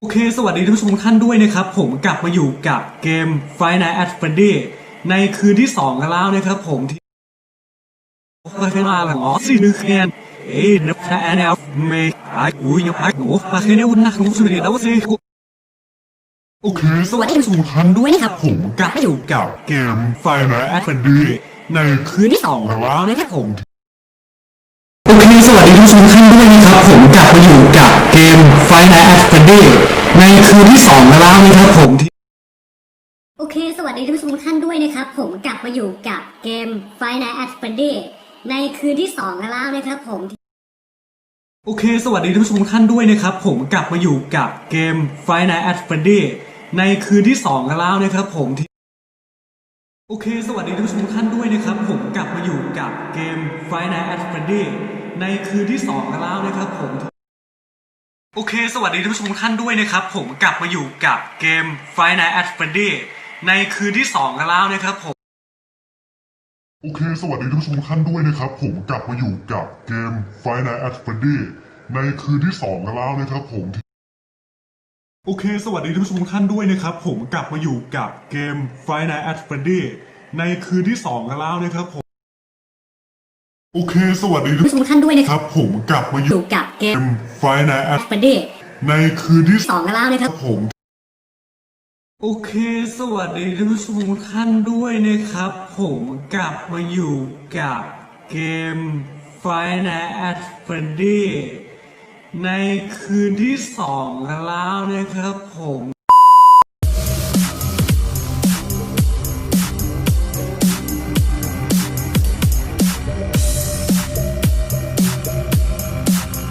โอเค สวัสดีท่านผู้ชมท่านด้วยนะครับ ผมกลับมาอยู่กับเกม Five Nights at Freddy ในคืนที่สองกันแล้วนะครับผมที่มาเป็นมาแบบอ๋อสินึกแคนเอ้นับแอนแอลเมย์ไอ้กูยังพักหนูมาแค่นี้วันนักหนูสุดเลยแล้วสิโอเค สวัสดีท่านผู้ชมท่านด้วยนะครับ ผมกลับมาอยู่กับเกม Five Nights at Freddy ในคืนที่สองกันแล้วนะครับผมโอเค สวัสดีทุกท่านท่านด้วยนะครับ ผมกลับมาอยู่ ม Five Nights at Freddy ในคืนที่สองแล้วนะครับผมที่โอเค สวัสดีท่านผู้ชมทุกท่านด้วยนะครับ ผมกลับมาอยู่กับเกม Five Nights at Freddy ในคืนที่สองกันแล้วนะครับผมโอเค สวัสดีท่านผู้ชมทุกท่านด้วยนะครับ ผมกลับมาอยู่กับเกม Five Nights at Freddy ในคืนที่สองแล้วนะครับผมที่โอเค สวัสดีท่านผู้ชมทุกท่านด้วยนะครับ ผมกลับมาอยู่กับเกม Five Nights at Freddy ในคืนที่สองแล้วนะครับผมที่ โอเค สวัสดีท่านผู้ชมทุกท่านด้วยนะครับ ผมกลับมาอยู่กับเกม Five Nights at Freddy ในคืนที่สองแล้วนะครับผมโอเคสวัสดีท่านผู้ชมทุกท่านด้วยนะครับผมกลับมาอยู่กับเกม Five Nights at Freddy ในคืนที่สองกันแล้วนะครับผม โอเค สวัสดีท่านผู้ชมทุกท่านด้วยนะครับ ผมกลับมาอยู่กับเกม Five Nights at Freddy ในคืนที่สองกันแล้วนะครับผม โอเค สวัสดีท่านผู้ชมทุกท่านด้วยนะคครับรับผมกลับมาออยู่ยู่กับเกเกมม Five Nights at Freddy ในคืนที่สองกันแล้วนะครับผมโอเคสวัสดีท่านผู้ชมทุกท่านด้วยนะครับ ผมกลับมาอยู่กับเกม Five Nights at Freddy ในคืนที่สองกันแล้วนะครับผม